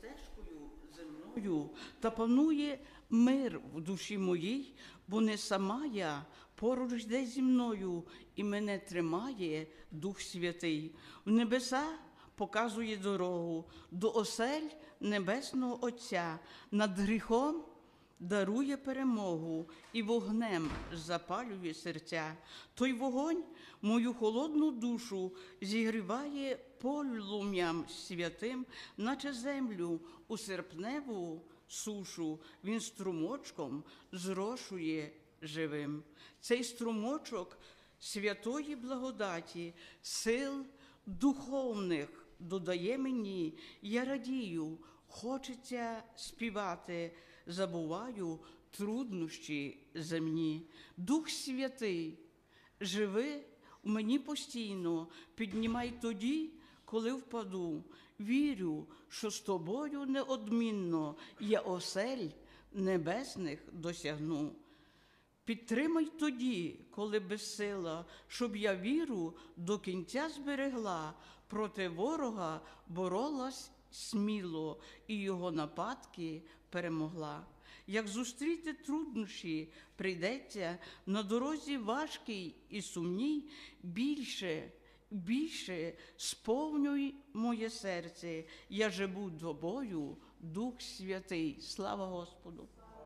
стежкою земною та панує мир в душі моїй, бо не сама я поруч йде зі мною, і мене тримає Дух Святий. В небеса показує дорогу до осель Небесного Отця над гріхом дарує перемогу і вогнем запалює серця. Той вогонь мою холодну душу зігріває полум'ям святим, наче землю у серпневу сушу. Він струмочком зрошує живим. Цей струмочок святої благодаті, сил духовних додає мені, я радію, хочеться співати, забуваю труднощі земні. Дух Святий, живи в мені постійно, піднімай тоді, коли впаду. Вірю, що з тобою неодмінно я осель небесних досягну. Підтримай тоді, коли безсила, щоб я віру до кінця зберегла, проти ворога боролась сміло і його нападки перемогла. Як зустріти труднощі, прийдеться на дорозі важкій і сумній, більше, більше сповнюй моє серце, я живу тобою, Дух Святий. Слава Господу!